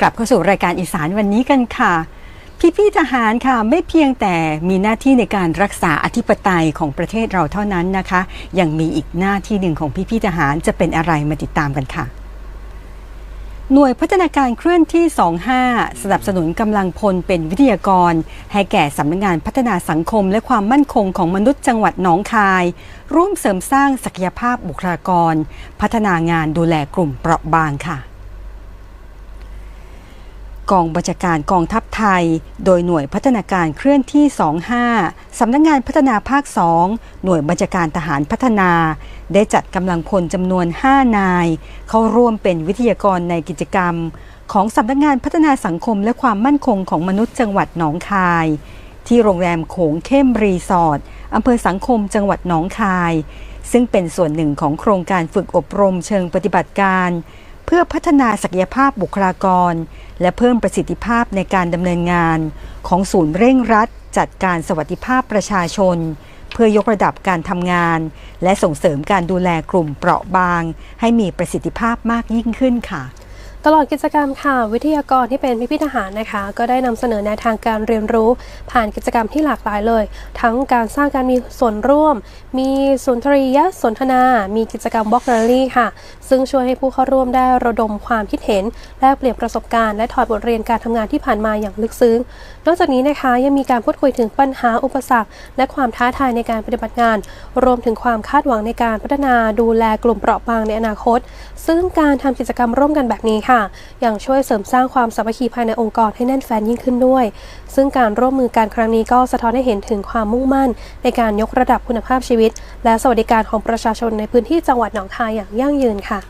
กลับเข้าสู่รายการอีสานวันนี้กันค่ะพี่พี่ๆทหารค่ะไม่เพียงแต่มีหน้าที่ในการรักษาอธิปไตยของประเทศเราเท่านั้นนะคะ ยังมีอีกหน้าที่หนึ่งของพี่พี่ๆทหารจะเป็นอะไรมาติดตามกันค่ะหน่วยพัฒนาการเคลื่อนที่ 25 สนับสนุนกำลังพลเป็นวิทยากร ให้แก่สำนักงานพัฒนาสังคมและความมั่นคงของมนุษย์จังหวัดหนองคาย ร่วมเสริมสร้างศักยภาพบุคลากร พัฒนางานดูแลกลุ่มเปราะบางค่ะ กองบัญชาการกองทัพไทย โดยหน่วยพัฒนาการเคลื่อนที่ 25 สำนักงงานพัฒนาภาค 2 หน่วยบัญชาการทหารพัฒนา ได้จัดกำลังพลจำนวน 5 นาย เข้าร่วมเป็นวิทยากรในกิจกรรม ของสำนักงานพัฒนาสังคมและความมั่นคงของมนุษย์จังหวัดหนองคาย ที่โรงแรมโขงเข้มรีสอร์ทอำเภอสังคมจังหวัดหนองคาย ซึ่งเป็นส่วนหนึ่งของโครงการฝึกอบรมเชิงปฏิบัติการ เพื่อพัฒนาศักยภาพบุคลากร และเพิ่มประสิทธิภาพในการดำเนินงาน ของศูนย์เร่งรัด จัดการสวัสดิภาพประชาชน เพื่อยกระดับการทำงาน และส่งเสริมการดูแลกลุ่มเปราะบาง ให้มีประสิทธิภาพมากยิ่งขึ้นค่ะ ตลอดกิจกรรมค่ะ วิทยากรที่เป็นพิพิธหารนะคะ ก็ได้นำเสนอแนวทางการเรียนรู้ ผ่านกิจกรรมที่หลากหลายเลย ทั้งการสร้างการมีส่วนร่วม มีสุนทรียสนทนา มีกิจกรรมบล็อกแรลลี่ค่ะ ซึ่งช่วยให้ผู้เข้าร่วมได้ระดมความคิดเห็นแลกเปลี่ยนประสบการณ์และถอดบทเรียนการทำงานที่ผ่านมาอย่างลึกซึ้ง นอกจากนี้นะคะยังมีการพูดคุยถึงปัญหาอุปสรรค และความท้าทายในการปฏิบัติงาน รวมถึงความคาดหวังในการพัฒนาดูแลกลุ่มเปราะบางในอนาคต ซึ่งการทำกิจกรรมร่วมกันแบบนี้ค่ะยังช่วยเสริมสร้างความสามัคคีภายในองค์กรให้แน่นแฟนยิ่งขึ้นด้วย ซึ่งการร่วมมือการครั้งนี้ก็สะท้อนให้เห็นถึงความมุ่งมั่น ในการยกระดับคุณภาพชีวิต และสวัสดิการของประชาชนในพื้นที่จังหวัดหนองคายอย่างยั่งยืนค่ะ